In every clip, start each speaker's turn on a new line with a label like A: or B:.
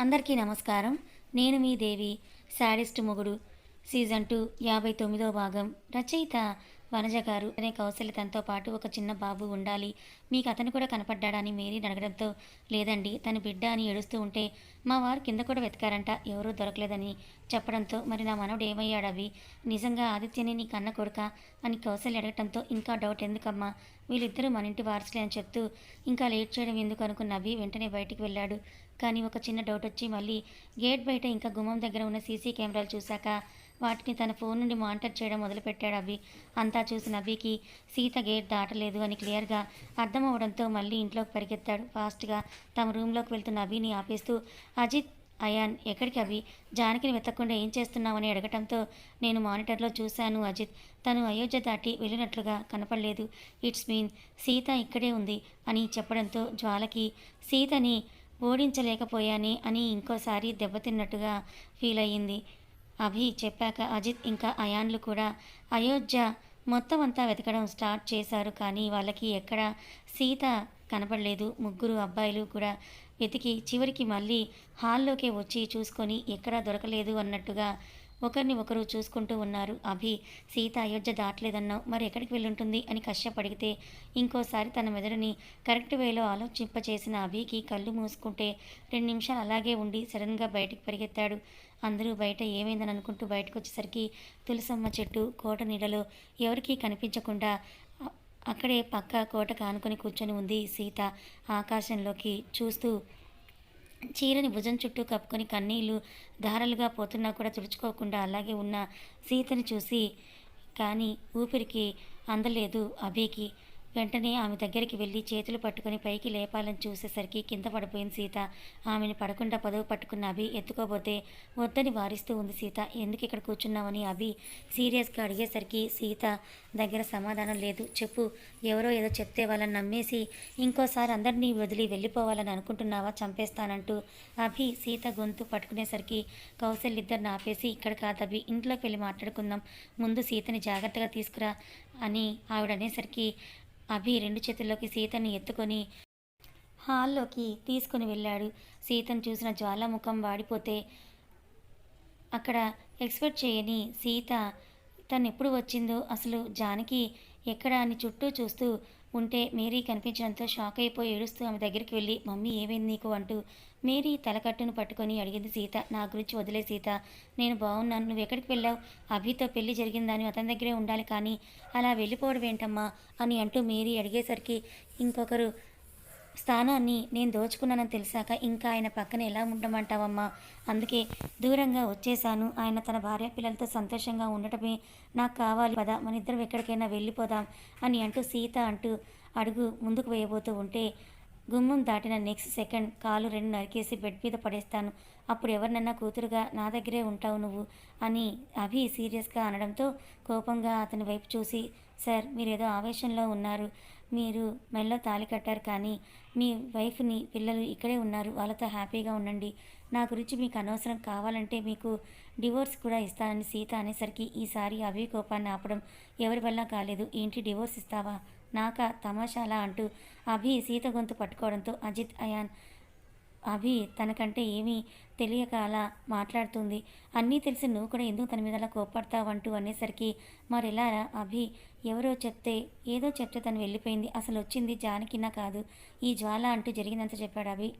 A: అందరికీ నమస్కారం. నేను మీ దేవి శాడిస్ట్ మొగుడు. సీజన్ టూ యాభై తొమ్మిదో భాగం రచయిత వనజ గారు అనే కౌశల్య తనతో పాటు ఒక చిన్న బాబు ఉండాలి. మీకు అతను కూడా కనపడ్డాడని మేరీ అడగడంతో లేదండి. తన బిడ్డ అని ఏడుస్తూ ఉంటే మా వారు కింద కూడా వెతకారంట. ఎవరూ దొరకలేదని చెప్పడంతో మరి నా మనవడు ఏమయ్యాడు అవి? నిజంగా ఆదిత్యని నీ కన్న కొడుక? అని కౌశల్య అడగటంతో ఇంకా డౌట్ ఎందుకమ్మా? వీళ్ళిద్దరూ మన ఇంటి వారసులే అని చెప్తూ ఇంకా లేట్ చేయడం ఎందుకు అనుకున్న అవి వెంటనే బయటికి వెళ్ళాడు. కానీ ఒక చిన్న డౌట్ వచ్చి మళ్ళీ గేట్ బయట ఇంకా గుమ్మం దగ్గర ఉన్న సీసీ కెమెరాలు చూశాక వాటిని తన ఫోన్ నుండి మానిటర్ చేయడం మొదలుపెట్టాడు అవి అంతా చూసిన అభికి సీత గేట్ దాటలేదు అని క్లియర్గా అర్థమవడంతో మళ్ళీ ఇంట్లోకి పరిగెత్తాడు. ఫాస్ట్గా తమ రూమ్లోకి వెళ్తున్న అవిని ఆపేస్తూ అజిత్ అయాన్ ఎక్కడికి అవి జానకిని వెతకకుండా ఏం చేస్తున్నావని అడగటంతో నేను మానిటర్లో చూశాను అజిత్. తను అయోధ్య దాటి వెళ్ళినట్లుగా కనపడలేదు. ఇట్స్ మీన్ సీత ఇక్కడే ఉంది అని చెప్పడంతో జ్వాలకి సీతని ఓడించలేకపోయానే అని ఇంకోసారి దెబ్బతిన్నట్టుగా ఫీల్ అయ్యింది. అభి చెప్పాక అజిత్ ఇంకా అయాన్లు కూడా అయోధ్య మొత్తం అంతా వెతకడం స్టార్ట్ చేశారు కానీ వాళ్ళకి ఎక్కడ సీత కనపడలేదు. ముగ్గురు అబ్బాయిలు కూడా వెతికి చివరికి మళ్ళీ హాల్లోకే వచ్చి చూసుకొని ఎక్కడా దొరకలేదు అన్నట్టుగా ఒకరిని ఒకరు చూసుకుంటూ ఉన్నారు. అభి సీత అయోధ్య దాటలేదన్నావు. మరి ఎక్కడికి వెళ్ళుంటుంది? అని కశ్యప్ ఇంకోసారి తన మెదడుని కరెక్ట్ వేలో ఆలోచింపచేసిన అభికి కళ్ళు మూసుకుంటే రెండు నిమిషాలు అలాగే ఉండి సడన్గా బయటికి పరిగెత్తాడు. అందరూ బయట ఏమైందని అనుకుంటూ బయటకు వచ్చేసరికి తులసమ్మ చెట్టు కోట నీడలో ఎవరికీ కనిపించకుండా అక్కడే పక్క కోట కానుకొని కూర్చొని ఉంది సీత ఆకాశంలోకి చూస్తూ. చీరని భుజం చుట్టూ కప్పుకొని కన్నీళ్ళు ధారలుగా పోతున్నా కూడా తుడుచుకోకుండా అలాగే ఉన్న సీతని చూసి కానీ ఊపిరికి అందలేదు అభికి. వెంటనే ఆమె దగ్గరికి వెళ్ళి చేతులు పట్టుకొని పైకి లేపాలని చూసేసరికి కింద పడిపోయింది సీత. ఆమెను పడకుండా పదవి పట్టుకున్న అభి ఎత్తుకోబోతే వద్దని వారిస్తూ ఉంది సీత. ఎందుకు ఇక్కడ కూర్చున్నావని అభి సీరియస్గా అడిగేసరికి సీత దగ్గర సమాధానం లేదు. చెప్పు ఎవరో ఏదో చెప్తే వాళ్ళని నమ్మేసి ఇంకోసారి అందరినీ వదిలి వెళ్ళిపోవాలని అనుకుంటున్నావా? చంపేస్తానంటూ అభి సీత గొంతు పట్టుకునేసరికి కౌశల్ ఇద్దరిని ఆపేసి ఇక్కడ కాదు అభి ఇంట్లోకి వెళ్ళి మాట్లాడుకుందాం. ముందు సీతని జాగ్రత్తగా తీసుకురా అని ఆవిడ అనేసరికి అభి రెండు చేతుల్లోకి సీతని ఎత్తుకొని హాల్లోకి తీసుకుని వెళ్ళాడు. సీతను చూసిన జ్వాలాముఖం వాడిపోతే అక్కడ ఎక్స్పెక్ట్ చేయని సీత తను ఎప్పుడు వచ్చిందో అసలు జానకి ఎక్కడ అని చుట్టూ చూస్తూ ఉంటే మేరీ కనిపించడంతో షాక్ అయిపోయి ఏడుస్తూ ఆమె దగ్గరికి వెళ్ళి మమ్మీ ఏమైంది నీకు? అంటూ. మేరీ తలకట్టును పట్టుకొని అడిగింది సీత నా గురించి వదిలే సీత. నేను బాగున్నాను. నువ్వు ఎక్కడికి వెళ్ళావు? అభితో పెళ్ళి జరిగిందని అతని దగ్గరే ఉండాలి కానీ అలా వెళ్ళిపోవడం ఏంటమ్మా అని అంటూ మేరీ అడిగేసరికి ఇంకొకరు స్థానాన్ని నేను దోచుకున్నానని తెలిసాక ఇంకా ఆయన పక్కన ఎలా ఉండమంటావమ్మా? అందుకే దూరంగా వచ్చేసాను ఆయన తన భార్య పిల్లలతో సంతోషంగా ఉండటమే నాకు కావాలి. పద మన ఇద్దరం ఎక్కడికైనా వెళ్ళిపోదాం అని అంటూ సీత అంటూ అడుగు ముందుకు వేయబోతూ ఉంటే గుమ్మం దాటిన నెక్స్ట్ సెకండ్ కాలు రెండు నరికేసి బెడ్ మీద పడేస్తాను. అప్పుడు ఎవరినన్నా కూతురుగా నా దగ్గరే ఉంటావు నువ్వు అని అభి సీరియస్గా అనడంతో కోపంగా అతని వైపు చూసి సార్ మీరేదో ఆవేశంలో ఉన్నారు. మీరు మెల్ల తాళి కట్టారు కానీ మీ వైఫ్ని పిల్లలు ఇక్కడే ఉన్నారు వాళ్ళతో హ్యాపీగా ఉండండి. నా గురించి మీకు అనవసరం కావాలంటే మీకు డివోర్స్ కూడా ఇస్తానని సీత అనేసరికి ఈసారి అభి కోపాన్ని ఆపడం ఎవరి వల్ల కాలేదు. ఏంటి డివోర్స్ ఇస్తావా? నాకా తమాషాలా అంటూ అభి సీత గొంతు పట్టుకోవడంతో అజిత్ అయాన్ అభి తనకంటే ఏమీ తెలియక అలా మాట్లాడుతుంది. అన్నీ తెలిసి నువ్వు కూడా ఎందుకు తన మీద అలా కోపడతావంటూ అనేసరికి మరెలారా అభి ఎవరో చెప్తే ఏదో చెప్తే తను వెళ్ళిపోయింది. అసలు వచ్చింది జానకినా కాదు. ఈ జ్వాల అంటూ జరిగిందంత చెప్పాడు అభి.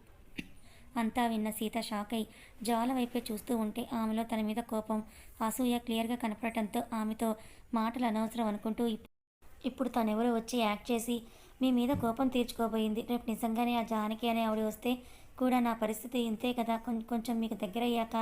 A: అంతా విన్న సీత షాక్ అయి జ్వాల వైపే చూస్తూ ఉంటే ఆమెలో తన మీద కోపం. అసూయ క్లియర్గా కనపడటంతో ఆమెతో మాటలు అనవసరం అనుకుంటూ ఇప్పుడు తనెవరో వచ్చి యాక్ట్ చేసి మీ మీద కోపం తీర్చుకోబోయింది. రేపు నిజంగానే ఆ జానకి అనే ఆవిడ వస్తే కూడా నా పరిస్థితి ఇంతే కదా. కొంచెం మీకు దగ్గర అయ్యాక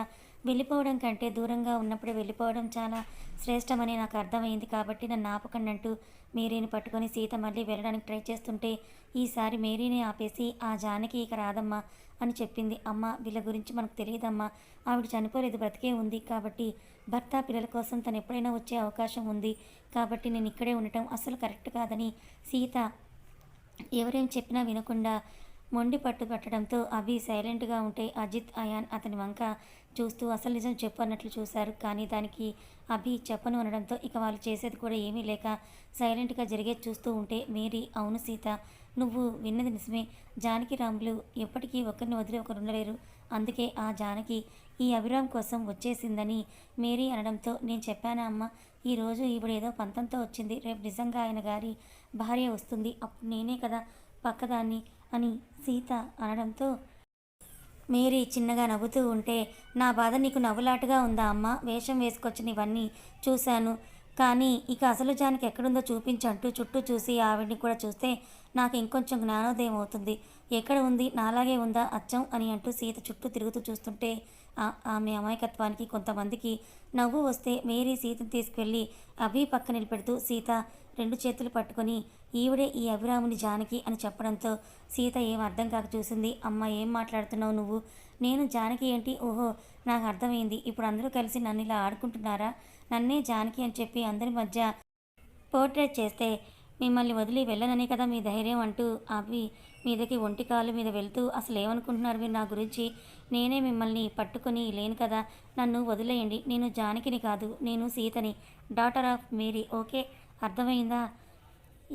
A: వెళ్ళిపోవడం కంటే దూరంగా ఉన్నప్పుడే వెళ్ళిపోవడం చాలా శ్రేష్టమని నాకు అర్థమైంది కాబట్టి నన్ను ఆపకండి అంటూ మేరీని పట్టుకొని సీత మళ్ళీ వెళ్ళడానికి ట్రై చేస్తుంటే ఈసారి మేరీని ఆపేసి ఆ జానకి ఇక రాదమ్మా అని చెప్పింది. అమ్మ వీళ్ళ గురించి మనకు తెలియదమ్మా. ఆవిడ చనిపోలేదు బ్రతికే ఉంది కాబట్టి భర్త పిల్లల కోసం తను ఎప్పుడైనా వచ్చే అవకాశం ఉంది కాబట్టి నేను ఇక్కడే ఉండటం అసలు కరెక్ట్ కాదని సీత ఎవరేం చెప్పినా వినకుండా మొండి పట్టు పట్టడంతో అభి సైలెంట్గా ఉంటే అజిత్ అయాన్ అతని వంక చూస్తూ అసలు నిజం చెప్పు అన్నట్లు చూశారు. కానీ దానికి అభి చెప్పను అనడంతో ఇక వాళ్ళు చేసేది కూడా ఏమీ లేక సైలెంట్గా జరిగేది చూస్తూ ఉంటే మేరీ అవును సీత నువ్వు విన్నది నిజమే. జానకి రాములు ఎప్పటికీ ఒకరిని వదిలి ఒకరు ఉండలేరు. అందుకే ఆ జానకి ఈ అభిరామ్ కోసం వచ్చేసిందని మేరీ అనడంతో నేను చెప్పానా అమ్మ ఈరోజు ఈవిడ ఏదో పంతంతో వచ్చింది. రేపు నిజంగా ఆయన గారి భార్య వస్తుంది. అప్పుడు నేనే కదా పక్కదాన్ని. అని సీత అనడంతో మేరీ చిన్నగా నవ్వుతూ ఉంటే నా బాధ నీకు నవ్వులాటగా ఉందా అమ్మ? వేషం వేసుకొచ్చిన ఇవన్నీ చూశాను. కానీ ఇక అసలు జానికి ఎక్కడుందో చూపించంటూ చుట్టూ చూసి ఆవిడ్ని కూడా చూస్తే నాకు ఇంకొంచెం జ్ఞానోదయం అవుతుంది. ఎక్కడ ఉంది? నాలాగే ఉందా? అచ్చం అని అంటూ సీత చుట్టూ తిరుగుతూ చూస్తుంటే ఆమె అమాయకత్వానికి కొంతమందికి నవ్వు వస్తే మేరీ సీతను తీసుకెళ్ళి అభి పక్క నిలబెడుతూ సీత రెండు చేతులు పట్టుకొని ఈవిడే ఈ అభిరాముని జానకి అని చెప్పడంతో సీత ఏం అర్థం కాక చూసింది అమ్మ ఏం మాట్లాడుతున్నావు నువ్వు? నేను జానకి ఏంటి? ఓహో నాకు అర్థమైంది. ఇప్పుడు అందరూ కలిసి నన్ను ఇలా ఆడుకుంటున్నారా? నన్నే జానకి అని చెప్పి అందరి మధ్య పోర్ట్రేట్ చేస్తే మిమ్మల్ని వదిలి వెళ్ళనని కదా మీ ధైర్యం అంటూ అవి మీదకి ఒంటి కాలు మీద వెళ్తూ అసలు ఏమనుకుంటున్నారు మీరు నా గురించి? నేనే మిమ్మల్ని పట్టుకొని లేను కదా. నన్ను వదిలేయండి. నేను జానకిని కాదు నేను సీతని. Daughter of Mary okay? అర్థమైందా?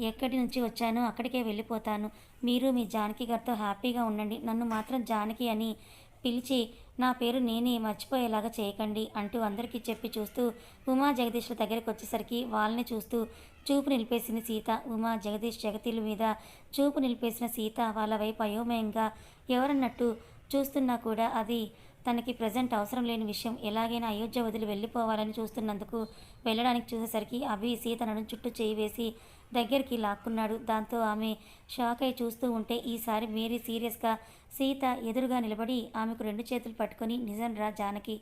A: ఎక్కడి నుంచి వచ్చానో అక్కడికే వెళ్ళిపోతాను. మీరు మీ జానకి గారితో హ్యాపీగా ఉండండి. నన్ను మాత్రం జానకి అని పిలిచి నా పేరు నేనే మర్చిపోయేలాగా చేయకండి అంటూ అందరికీ చెప్పి చూస్తూ ఉమా జగదీష్ల దగ్గరికి వచ్చేసరికి వాళ్ళని చూస్తూ చూపు నిలిపేసిన సీత. ఉమా జగదీష్ జగతీల మీద చూపు నిలిపేసిన సీత వాళ్ళ వైపు అయోమయంగా ఎవరన్నట్టు చూస్తున్నా కూడా అది తనకి ప్రజెంట్ అవసరం లేని విషయం ఎలాగైనా అయోధ్య వదిలి వెళ్ళిపోవాలని చూస్తున్నందుకు వెళ్ళడానికి చూసేసరికి అభి సీత చుట్టూ చేయి వేసి దగ్గరికి లాక్కున్నాడు. దాంతో ఆమె షాక్ అయి చూస్తూ ఉంటే ఈసారి మేరీ సీరియస్గా సీత ఎదురుగా నిలబడి ఆమెకు రెండు చేతులు పట్టుకొని నిజం రా జానకి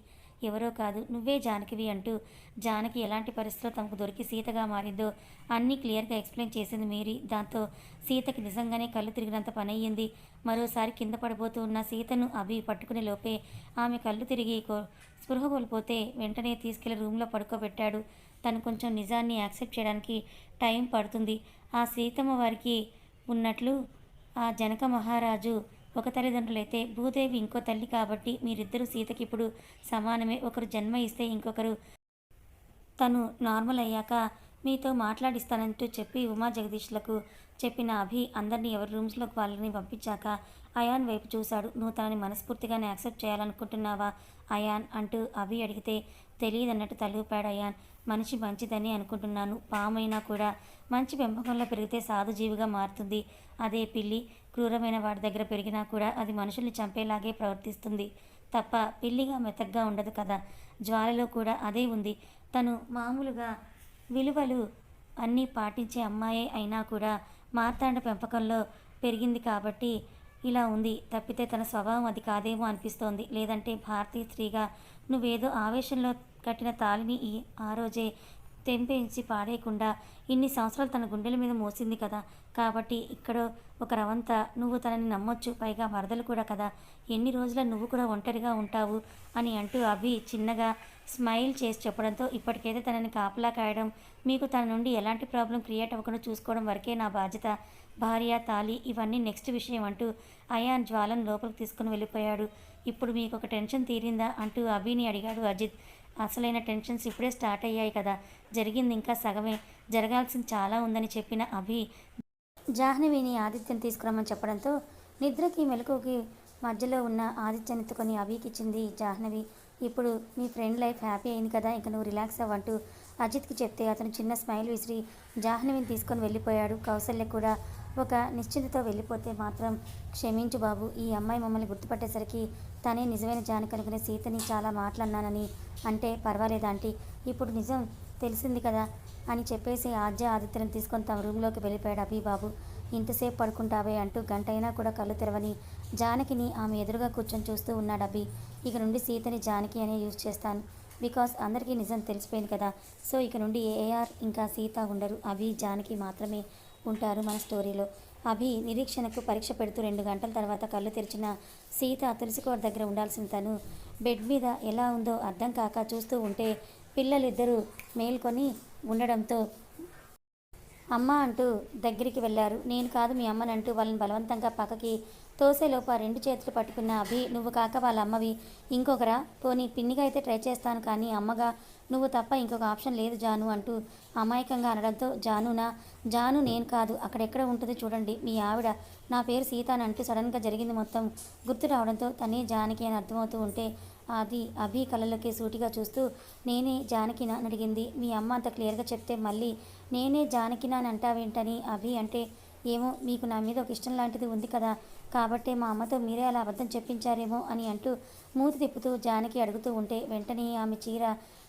A: ఎవరో కాదు నువ్వే జానకివి అంటూ జానకి ఎలాంటి పరిస్థితిలో తమకు దొరికి సీతగా మారిందో అన్నీ క్లియర్గా ఎక్స్ప్లెయిన్ చేసింది మేరీ. దాంతో సీతకి నిజంగానే కళ్ళు తిరిగినంత పని అయ్యింది మరోసారి కింద పడిపోతూ ఉన్న సీతను అభి పట్టుకునే లోపే ఆమె కళ్ళు తిరిగి కో- స్పృహ కోల్పోతే వెంటనే తీసుకెళ్ళి రూమ్లో పడుకోబెట్టాడు. తను కొంచెం నిజాన్ని యాక్సెప్ట్ చేయడానికి టైం పడుతుంది. ఆ సీతమ్మ వారికి ఉన్నట్లు ఆ జనక మహారాజు ఒక తల్లిదండ్రులైతే భూదేవి ఇంకో తల్లి కాబట్టి మీరిద్దరూ సీతకి ఇప్పుడు సమానమే. ఒకరు జన్మ ఇస్తే ఇంకొకరు తను నార్మల్ అయ్యాక మీతో మాట్లాడిస్తానంటూ చెప్పి ఉమా జగదీష్లకు చెప్పిన అభి అందరినీ ఎవరి రూమ్స్లోకి వాళ్ళని పంపించాక అయాన్ వైపు చూశాడు. నువ్వు తనని మనస్ఫూర్తిగానే యాక్సెప్ట్ చేయాలనుకుంటున్నావా అయాన్? అంటూ అభి అడిగితే తెలియదన్నట్టు తలూపాడు మనిషి మంచిదని అనుకుంటున్నాను. పామైనా కూడా మంచి పెంపకంలో పెరిగితే సాధుజీవిగా మారుతుంది. అదే పిల్లి క్రూరమైన వాడి దగ్గర పెరిగినా కూడా అది మనుషుల్ని చంపేలాగే ప్రవర్తిస్తుంది. తప్ప పిల్లిగా మెతగ్గా ఉండదు కదా. జ్వాలలో కూడా అదే ఉంది. తను మామూలుగా విలువలు అన్నీ పాటించే అమ్మాయే అయినా కూడా మార్తాండ పెంపకంలో పెరిగింది కాబట్టి ఇలా ఉంది. తప్పితే తన స్వభావం అది కాదేమో అనిపిస్తోంది. లేదంటే భారతీయ స్త్రీగా నువ్వేదో ఆవేశంలో కట్టిన తాళిని ఈ ఆ రోజే తెంపేయించి పాడేయకుండా ఇన్ని సంవత్సరాలు తన గుండెల మీద మోసింది కదా. కాబట్టి ఇక్కడ ఒక రవంత నువ్వు తనని నమ్మొచ్చు పైగా మరదలు కూడా కదా. ఎన్ని రోజుల నువ్వు కూడా ఒంటరిగా ఉంటావు అని అంటూ అభి చిన్నగా స్మైల్ చేసి చెప్పడంతో ఇప్పటికైతే తనని కాపలా కాయడం మీకు తన నుండి ఎలాంటి ప్రాబ్లం క్రియేట్ అవ్వకుండా చూసుకోవడం వరకే నా బాధ్యత. భార్య తాలి ఇవన్నీ నెక్స్ట్ విషయం అంటూ అయాన్ జ్వాలను లోపలికి తీసుకుని వెళ్ళిపోయాడు. ఇప్పుడు మీకు ఒక టెన్షన్ తీరిందా అంటూ అభిని అడిగాడు అజిత్. అసలైన టెన్షన్స్ ఇప్పుడే స్టార్ట్ అయ్యాయి కదా. జరిగింది ఇంకా సగమే. జరగాల్సింది చాలా ఉందని చెప్పిన అభి జాహ్నవిని ఆదిత్యం తీసుకురమ్మని చెప్పడంతో నిద్రకి మెలకువకి మధ్యలో ఉన్న ఆదిత్యాన్ని ఎత్తుకొని అభికి ఇచ్చింది జాహ్నవి. ఇప్పుడు మీ ఫ్రెండ్ లైఫ్ హ్యాపీ అయింది కదా ఇక నువ్వు రిలాక్స్ అవ్వంటూ అజిత్కి చెప్తే అతను చిన్న స్మైల్ విసిరి జాహ్నవిని తీసుకొని వెళ్ళిపోయాడు. కౌసల్య కూడా ఒక నిశ్చింతతో వెళ్ళిపోతే మాత్రం క్షమించు బాబు ఈ అమ్మాయి మమ్మల్ని గుర్తుపట్టేసరికి తనే నిజమైన జానకి అనుకునే సీతని చాలా మాట్లాడినానని అంటే పర్వాలేదు ఆంటీ. ఇప్పుడు నిజం తెలిసింది కదా అని చెప్పేసి ఆద్య ఆదిత్యను తీసుకొని తమ రూమ్లోకి వెళ్ళిపోయాడు అభిబాబు. ఇంతసేపు పడుకుంటావే అంటూ గంట అయినా కూడా కళ్ళు తెరవని జానకిని ఆమె ఎదురుగా కూర్చొని చూస్తూ ఉన్నాడు అభి. ఇక నుండి సీతని జానకి అనే యూజ్ చేస్తాను. బికాస్ అందరికీ నిజం తెలిసిపోయింది కదా. సో ఇక నుండి ఏఆర్ ఇంకా సీత ఉండరు. అభి జానకి మాత్రమే ఉంటారు మన స్టోరీలో. అభి నిరీక్షణకు పరీక్ష పెడుతూ రెండు గంటల తర్వాత కళ్ళు తెరిచిన సీత తులసికోట దగ్గర ఉండాల్సిన తను బెడ్ మీద ఎలా ఉందో అర్థం కాక చూస్తూ ఉంటే పిల్లలిద్దరూ మేల్కొని ఉండడంతో అమ్మ అంటూ దగ్గరికి వెళ్ళారు. నేను కాదు మీ అమ్మనంటూ వాళ్ళని బలవంతంగా పక్కకి తోసేలోపు ఆ రెండు చేతులు పట్టుకున్న అభి నువ్వు కాక వాళ్ళ అమ్మవి. ఇంకొకరా. పోనీ పిన్నిగా అయితే ట్రై చేస్తాను కానీ అమ్మగా నువ్వు తప్ప ఇంకొక ఆప్షన్ లేదు జాను అంటూ అమాయకంగా అనడంతో జానునా జాను నేను కాదు అక్కడెక్కడ ఉంటుంది చూడండి మీ ఆవిడ నా పేరు సీత అని అంటూ సడన్గా జరిగింది మొత్తం గుర్తు రావడంతో తనే జానకి అని అర్థమవుతూ ఉంటే అది అభి కళ్ళలోకి సూటిగా చూస్తూ నేనే జానకినా అని అడిగింది. మీ అమ్మ అంత క్లియర్గా చెప్తే మళ్ళీ నేనే జానకినా అని అంటావేంటని అభి అంటే ఏమో మీకు నా మీద ఒక ఇష్టం లాంటిది ఉంది కదా. కాబట్టే మా అమ్మతో మీరే అలా అబద్ధం చెప్పించారేమో అని అంటూ మూతి తిప్పుతూ జానకి అడుగుతూ ఉంటే వెంటనే ఆమె చీర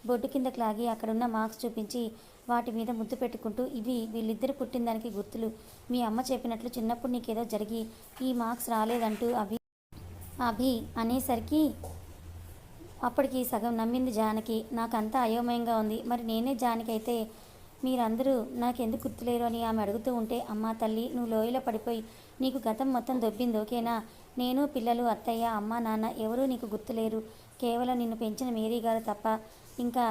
A: బొడ్డు కిందకి లాగి అక్కడున్న మార్క్స్ చూపించి వాటి మీద ముద్దు పెట్టుకుంటూ ఇవి వీళ్ళిద్దరు పుట్టిన దానికి గుర్తులు. మీ అమ్మ చెప్పినట్లు చిన్నప్పుడు నీకేదో జరిగి ఈ మార్క్స్ రాలేదంటూ అభి అభి అనేసరికి అప్పటికి సగం నమ్మింది జానకి. నాకంతా అయోమయంగా ఉంది. మరి నేనే జానకి అయితే మీరందరూ నాకెందుకు గుర్తులేరు అని ఆమె అడుగుతూ ఉంటే అమ్మా తల్లి నువ్వు లోయలో పడిపోయి నీకు గతం మొత్తం దొబ్బింది ఓకేనా? నేను పిల్లలు అత్తయ్య అమ్మ నాన్న ఎవరూ నీకు గుర్తులేరు. కేవలం నిన్ను పెంచిన మేరీ గారు తప్ప ఇంకా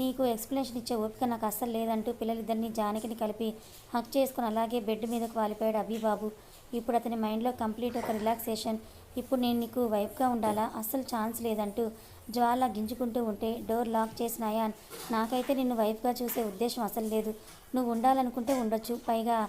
A: నీకు ఎక్స్ప్లెనేషన్ ఇచ్చే ఓపిక నాకు అస్సలు లేదంటూ పిల్లలిద్దరిని జానకిని కలిపి హక్ చేసుకుని అలాగే బెడ్ మీదకు వాలిపోయాడు అభిబాబు ఇప్పుడు అతని మైండ్లో కంప్లీట్ ఒక రిలాక్సేషన్. ఇప్పుడు నేను నీకు వైఫ్గా ఉండాలా? అస్సలు ఛాన్స్ లేదంటూ జ్వాల గింజుకుంటూ ఉంటే డోర్ లాక్ చేసిన అయాన్ నాకైతే నిన్ను వైఫ్గా చూసే ఉద్దేశం అసలు లేదు. నువ్వు ఉండాలనుకుంటే ఉండొచ్చు. పైగా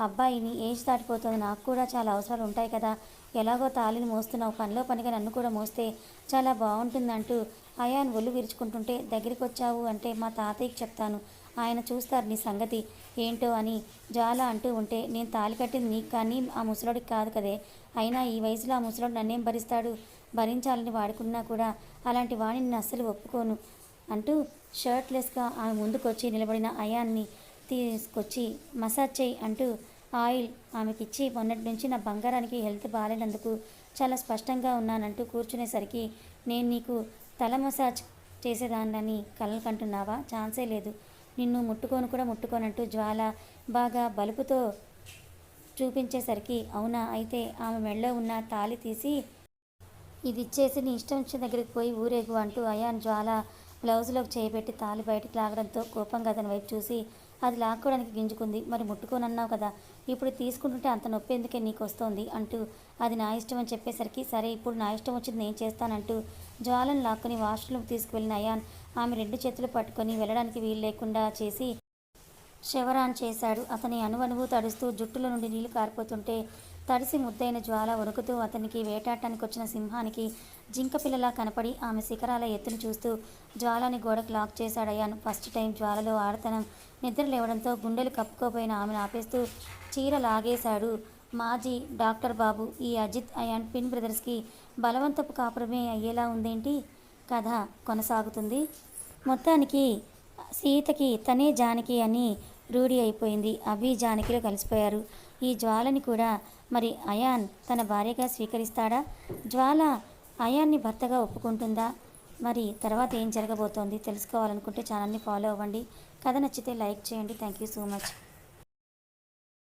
A: అబ్బాయిని ఏజ్ దాటిపోతుంది. నాకు కూడా చాలా అవసరాలు ఉంటాయి కదా. ఎలాగో తాళిని మోస్తున్నావు. పనిలో పనిగా నన్ను కూడా మోస్తే చాలా బాగుంటుందంటూ అయాన్ ఒళ్ళు విరుచుకుంటుంటే దగ్గరికి వచ్చావు అంటే మా తాతయ్యకి చెప్తాను. ఆయన చూస్తారు నీ సంగతి. ఏంటో అని జ్వాలా అంటూ ఉంటే నేను తాళి కట్టింది నీకు కానీ ఆ ముసలోడికి కాదు కదే. అయినా ఈ వయసులో ఆ ముసలోడు నన్నేం భరిస్తాడు? భరించాలని వాడుకున్నా కూడా అలాంటి వాడిని నేను అస్సలు ఒప్పుకోను అంటూ షర్ట్లెస్గా ఆమె ముందుకొచ్చి నిలబడిన అయాన్ని తీసుకొచ్చి మసాజ్ చేయి అంటూ ఆయిల్ ఆమెకిచ్చి మొన్నటి నుంచి నా బంగారానికి హెల్త్ బాగాలేనందుకు చాలా స్పష్టంగా ఉన్నానంటూ కూర్చునేసరికి నేను నీకు తల మసాజ్ చేసేదాన్నని కలలు కంటున్నావా ఛాన్సే లేదు. నిన్ను ముట్టుకోను కూడా ముట్టుకోనంటూ జ్వాల బాగా బలుపుతో చూపించేసరికి అవునా? అయితే ఆమె మెడలో ఉన్న తాళి తీసి ఇది ఇచ్చేసి నీ ఇష్టం వచ్చిన దగ్గరికి పోయి ఊరేగు అంటూ అయాన్ జ్వాల బ్లౌజ్లోకి చేయబెట్టి తాళి బయటికి లాగడంతో కోపంగా అతని వైపు చూసి అది లాక్కోవడానికి గింజుకుంది. మరి ముట్టుకోనన్నావు కదా. ఇప్పుడు తీసుకుంటుంటే అంత నొప్పి ఎందుకే నీకు వస్తోంది అంటూ అది నా ఇష్టం అని చెప్పేసరికి సరే ఇప్పుడు నా ఇష్టం వచ్చింది నేను చేస్తానంటూ జ్వాలను లాక్కొని వాష్రూమ్కి తీసుకువెళ్ళిన అయాన్ ఆమె రెండు చేతులు పట్టుకొని వెళ్ళడానికి వీలు లేకుండా చేసి శవరాన్ చేశాడు. అతని అణువణువు తడుస్తూ జుట్టులో నుండి నీళ్ళు కారిపోతుంటే తడిసి ముద్దైన జ్వాల ఉరుకుతూ అతనికి వేటాడటానికి వచ్చిన సింహానికి జింక పిల్లలా కనపడి ఆమె శిఖరాల ఎత్తును చూస్తూ జ్వాలని గోడకు లాక్ చేశాడయ్యాను ఫస్ట్ టైం జ్వాలలో ఆడతనం. నిద్ర లేవడంతో గుండెలు కప్పుకోపోయిన ఆమెను ఆపేస్తూ చీర లాగేశాడు మాజీ డాక్టర్ బాబు. ఈ అజిత్ అయాన్ పిన్ బ్రదర్స్కి బలవంతపు కాపురమే అయ్యేలా ఉందేంటి? కథ కొనసాగుతుంది. మొత్తానికి సీతకి తనే జానకి అని రూఢి అయిపోయింది. అభి జానకిలో కలిసిపోయారు. ఈ జ్వాలని కూడా. మరి అయాన్ తన భార్యగా స్వీకరిస్తాడా? జ్వాల అయాన్ని భర్తగా ఒప్పుకుంటుందా? మరి తర్వాత ఏం జరగబోతోంది తెలుసుకోవాలనుకుంటే ఛానల్ని ఫాలో అవ్వండి. కథ నచ్చితే లైక్ చేయండి. Thank you so much.